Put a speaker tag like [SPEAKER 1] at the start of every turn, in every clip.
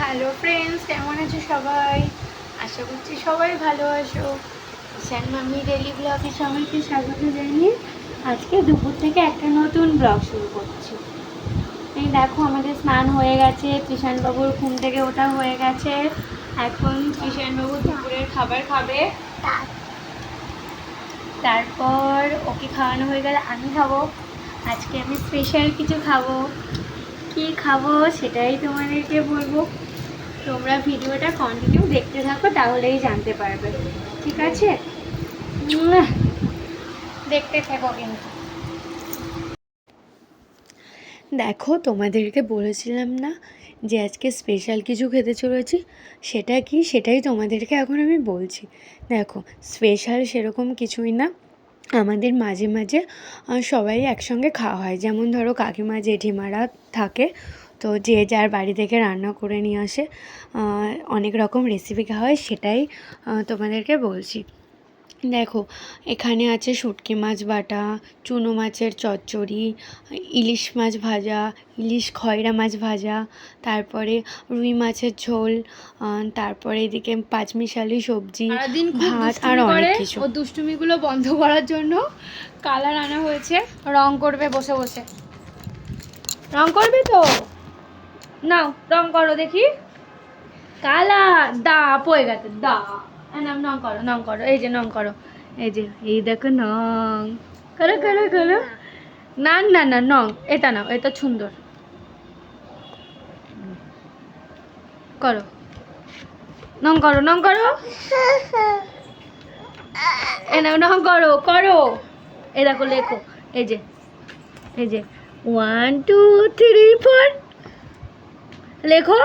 [SPEAKER 1] Hello friends কেমন আছো সবাই? আশা করছি সবাই ভালো আছো। ঈশান মামি ডেলি ব্লগে সবাইকে স্বাগত জানিয়ে আজকে দুপুর থেকে একটা নতুন ব্লগ শুরু করছি। এই দেখো আমাদের স্নান হয়ে গেছে বাবুর ঘুম থেকে ওটা হয়ে গেছে। এখন বাবু দুপুরের খাবার খাবে। তারপর ওকে খাওয়ানো হয়ে গেলে আমি খাব। আজকে আমি স্পেশাল কিছু খাব। কি খাব সেটাই তোমাদেরকে বলব। তোমরা ভিডিওটা কন্টিনিউ দেখতে থাকো, তাহলেই জানতে পারবে। ঠিক আছে? দেখতে থাকো কিন্তু। দেখো, তোমাদেরকে বলেছিলাম না যে আজকে স্পেশাল কিছু খেতে চলেছি? সেটা কি? সেটাই তোমাদেরকে এখন আমি বলছি। দেখো স্পেশাল সেরকম কিছুই না। আমাদের মাঝে মাঝে সবাই একসঙ্গে খাওয়া হয়। যেমন ধরো, কাকিমা, জেঠিমারা থাকে তো যে যার বাড়ি থেকে রান্না করে নিয়ে আসে অনেক রকম রেসিপি খাওয়া হয় সেটাই তোমাদেরকে বলছি। দেখো এখানে আছে শুটকি মাছ বাটা চুনো মাছের চচ্চড়ি ইলিশ মাছ ভাজা ইলিশ খয়রা মাছ ভাজা তারপরে রুই মাছের ঝোল তারপরে এদিকে পাঁচমিশালি সবজি ভাত আর অনেক কিছু।
[SPEAKER 2] ও দুষ্টুমিগুলো বন্ধ করার জন্য কালার আনা হয়েছে। রং করবে বসে বসে। রং করবে তো? নাও রং করো দেখি। কালার দা পয়ে গেছে দা। নাও, নং করো নং করো এই যে নং করো এই যে এই দেখো নং। করো করো করো। না না না নং এটা নাও এটা সুন্দর। করো। নং করো নং করো। এ নাও করো করো। এই দেখো লেখো এই যে এই যে ওয়ান টু থ্রি ফোর লেখো।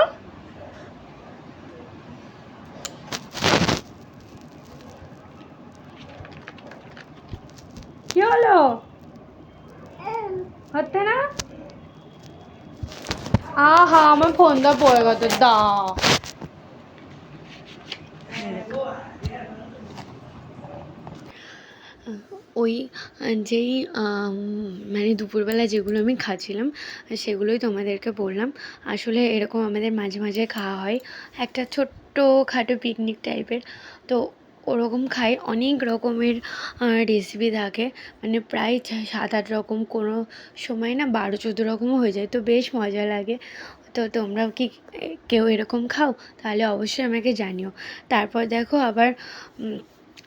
[SPEAKER 2] কি হলো? হচ্ছে না? আহা আমার ফোনটা পড়ে গেছে দা
[SPEAKER 1] ওই, যেই মানে দুপুরবেলা যেগুলো আমি খাচ্ছিলাম, সেগুলোই তোমাদেরকে বললাম। আসলে এরকম আমাদের মাঝে মাঝে খাওয়া হয়। একটা ছোট্ট খাটো পিকনিক টাইপের তো ওরকম খাই। অনেক রকমের রেসিপি থাকে। মানে প্রায় সাত আট রকম। কোনো সময় না বারো, চোদ্দ রকমও হয়ে যায়। তো বেশ মজা লাগে। তো তোমরাও কি, কেউ এরকম খাও? তাহলে অবশ্যই আমাকে জানিও। তারপর দেখো আবার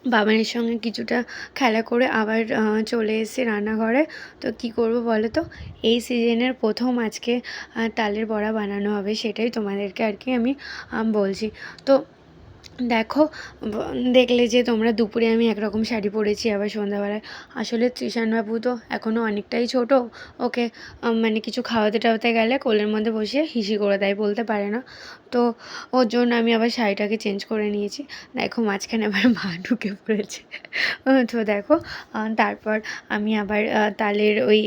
[SPEAKER 1] বাবানের সঙ্গে কিছুটা খেলা করে আবার চলে এসে রান্নাঘরে। তো কি করব বলো তো? এই সিজনের প্রথম আজকে তালের বড়া বানানো হবে সেটাই তোমাদেরকে আর কি আমি বলছি। তো দেখো দেখলে যে তোমরা দুপুরে আমি একরকম শাড়ি পরেছি আবার সন্ধ্যাবেলায়। আসলে বাবু তো এখনও অনেকটাই ছোট, ওকে মানে কিছু খাওয়াতে টাওয়াতে গেলে কোলের মধ্যে বসিয়ে হিসি করে দেয়, বলতে পারে না। তো ওর জন্য আমি আবার শাড়িটাকে চেঞ্জ করে নিয়েছি। দেখো, মাঝখানে আবার মা ঢুকে পড়েছে। তো দেখো তারপর আমি আবার তালের ওই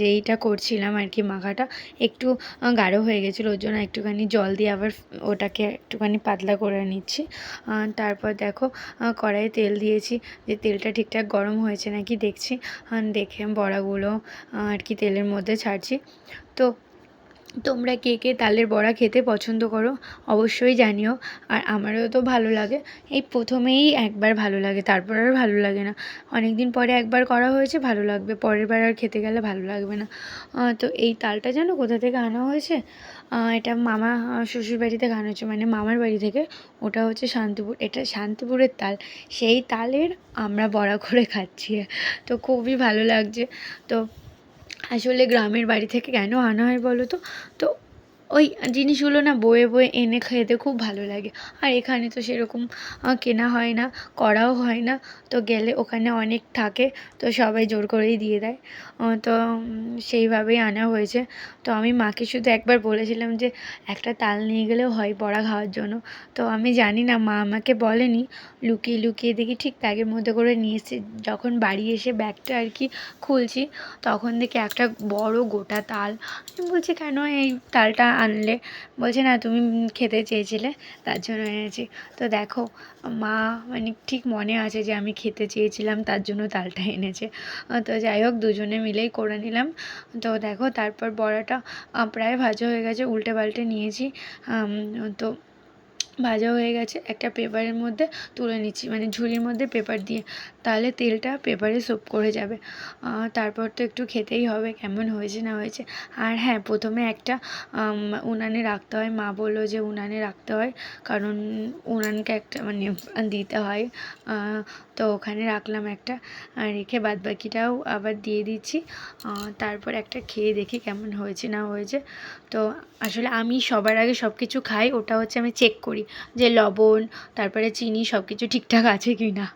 [SPEAKER 1] যেইটা করছিলাম আর কি মাখাটা, একটু গাঢ় হয়ে গেছিল, ওর জন্য একটুখানি জল দিয়ে আবার ওটাকে একটুখানি পাতলা করে নিচ্ছি। তারপর দেখো কড়াই কড়াইয়ে তেল দিয়েছি, যে তেলটা ঠিকঠাক গরম হয়েছে নাকি দেখছি। দেখে বড়াগুলো আর কি তেলের মধ্যে ছাড়ছি। তো তোমরা কে কে তালের বড়া খেতে পছন্দ করো অবশ্যই জানিও। আর আমারও তো ভালো লাগে। এই প্রথমেই একবার ভালো লাগে, তারপর আর ভালো লাগে না। অনেক দিন পরে একবার করা হয়েছে, ভালো লাগবে। পরের বার আর খেতে গেলে ভালো লাগবে না। তো এই তালটা জানো কোথা থেকে আনা হয়েছে? এটা মামা শ্বশুর বাড়ি থেকে আনা হয়েছে। মানে মামার বাড়ি থেকে। ওটা হচ্ছে শান্তিপুর, এটা শান্তিপুরের তাল। সেই তালের আমরা বড়া করে খাচ্ছি। তো খুবই ভালো লাগছে। তো আসলে গ্রামের বাড়ি থেকে কেন আনা হয় বলো তো? তো ওই জিনিসগুলো না বয়ে বয়ে এনে খেতে খুব ভালো লাগে। আর এখানে তো সেরকম কেনা হয় না, করাও হয় না। তো গেলে ওখানে অনেক থাকে, তো সবাই জোর করেই দিয়ে দেয়। তো সেইভাবেই আনা হয়েছে। তো আমি মাকে শুধু একবার বলেছিলাম যে, একটা তাল নিয়ে গেলেও হয় বড়া খাওয়ার জন্য। তো আমি জানি না, মা আমাকে বলেনি। লুকিয়ে লুকিয়ে দেখি ঠিক ব্যাগের মধ্যে করে নিয়ে এসেছি। যখন বাড়ি এসে ব্যাগটা আর কি খুলছি, তখন দেখি একটা বড় গোটা তাল। আমি বলছি, কেন এই তালটা আনলে। বলছে, না, তুমি খেতে চেয়েছিলে, তার জন্য এনেছি। তো দেখো, মা মানে ঠিক মনে আছে যে আমি খেতে চেয়েছিলাম, তার জন্য তালটা এনেছে। তো যাই হোক, দুজনে মিলেই করে নিলাম। তো দেখো, তারপর বড়াটা প্রায় ভাজা হয়ে গেছে উল্টে পাল্টে নিয়েছি তো ভাজা হয়ে গেছে, একটা পেপারের মধ্যে তুলে নিচ্ছি মানে ঝুড়ির মধ্যে পেপার দিয়ে, তাহলে তেলটা পেপারে সোপ করে যাবে। তারপর তো একটু খেতেই হবে, কেমন হয়েছে না হয়েছে। আর হ্যাঁ প্রথমে একটা উনানে রাখতে হয়। মা বলল যে উনানে রাখতে হয়, কারণ উনানকে একটা মানে দিতে হয়। তো ওখানে রাখলাম একটা রেখে বাদ বাকিটাও আবার দিয়ে দিচ্ছি। তারপর একটা খেয়ে দেখি কেমন হয়েছে না হয়েছে। তো আসলে আমি সবার আগে সব কিছু খাই, ওটা হচ্ছে আমি চেক করি যে লবণ তারপরে চিনি সব কিছু ঠিকঠাক আছে কি না